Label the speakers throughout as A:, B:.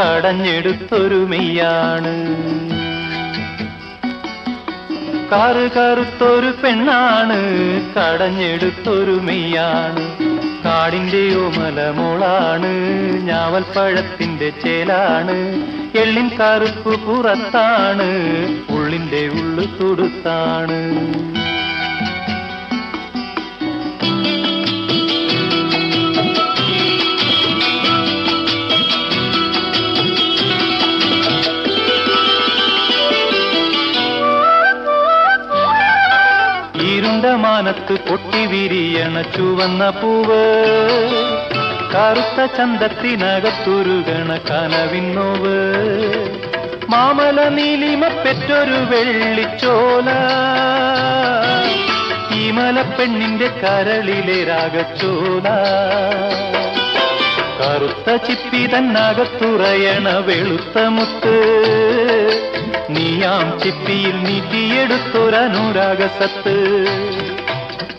A: കടഞ്ഞെടുത്തൊരു മെയ്യാണ്. Car കറുത്തൊരു പെണ്ണാണ് കടഞ്ഞെടുത്തൊരു മെയ്യാണ്. കാടിന്റെയോ മലമോളാണ് ഞാവൽപ്പഴത്തിന്റെ ചേലാണ്. എള്ളിൻ കറുപ്പ് പുറത്താണ് ഉള്ളിന്റെ ഉള്ളു തുടുത്താണ്. ഇരുണ്ട മാനത്ത് പൊട്ടി വിരിയണ ചുവന്ന പൂവ്. കറുത്ത ചന്തത്തിനകത്തുരുകണ കനവിന്നോവ് മാമല നീലിമ പെറ്റൊരു വെള്ളിച്ചോല. ഈമല പെണ്ണിന്റെ കരളിലെ രാഗച്ചോല. കറുത്ത ചിപ്പി തന്നകത്തുറയണ വെളുത്ത മുത്ത്. നീയാം ചിപ്പിയിൽ നീട്ടിയെടുത്തൊരനുരാഗസത്ത്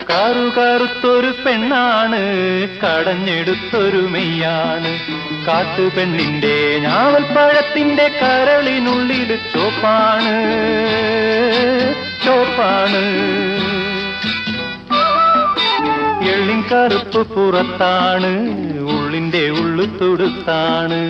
A: കാറു കറുത്തൊരു പെണ്ണാണ് കടഞ്ഞെടുത്തൊരു മെയ്യാണ്. കാട്ടുപെണ്ണിന്റെ ഞാവൽപ്പഴത്തിന്റെ കരളിനുള്ളിൽ ചോപ്പാണ്. ചോപ്പാണ്. കറുപ്പ് പുറത്താണ് ഉള്ളിന്റെ ഉള്ളു തുടുത്താണ്.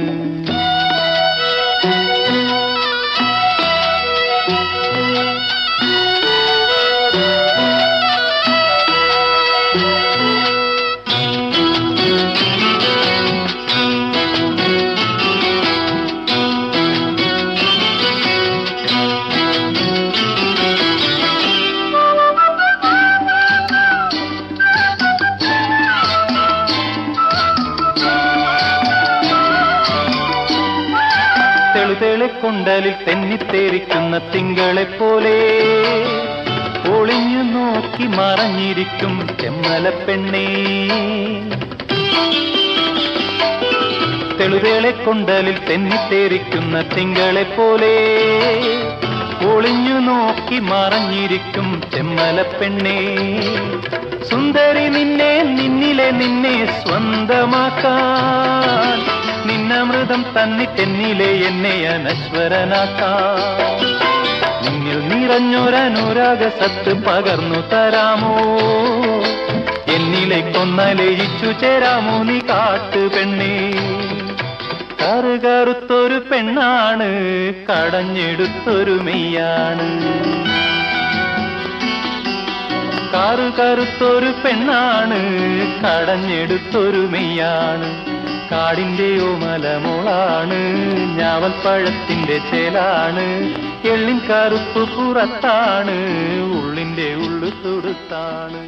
A: തെളുതെളെ തെന്നിത്തേരിക്കുന്ന തിങ്കളെ പോലെ ഒളിഞ്ഞു നോക്കി മറഞ്ഞിരിക്കും ചെമ്മല പെണ്ണേ. തെളിവേളെ കൊണ്ടലിൽ തെന്നിത്തേരിക്കുന്ന തിങ്കളെ പോലെ ഒളിഞ്ഞു നോക്കി മറഞ്ഞിരിക്കും ചെമ്മല പെണ്ണേ. സുന്ദരി നിന്നെ നിന്നിലെ നിന്നെ സ്വന്തമാക്കാൻ നിന്നമൃതം തന്നി തെന്നിലെ എന്നെ അനശ്വരനാക്കാ. നിന്നിൽ നിറഞ്ഞൊരനുരാഗ സത്ത് പകർന്നു തരാമോ? എന്നിലെ കൊന്നലയിച്ചു ചേരാമോ നീ കാട്ടു പെണ്ണേ? കറുകറുത്തൊരു പെണ്ണാണ് കടഞ്ഞെടുത്തൊരു മെയ്യാണ്. കറുകറുത്തൊരു പെണ്ണാണ് കടഞ്ഞെടുത്തൊരു മെയ്യാണ്. കാടിന്റെയോ മലമോളാണ് ഞാവൽപ്പഴത്തിന്റെ ചേലാണ് എള്ളിൻ കറുപ്പ് പുറത്താണ് ഉള്ളിന്റെ ഉള്ളു തുടുത്താണ്.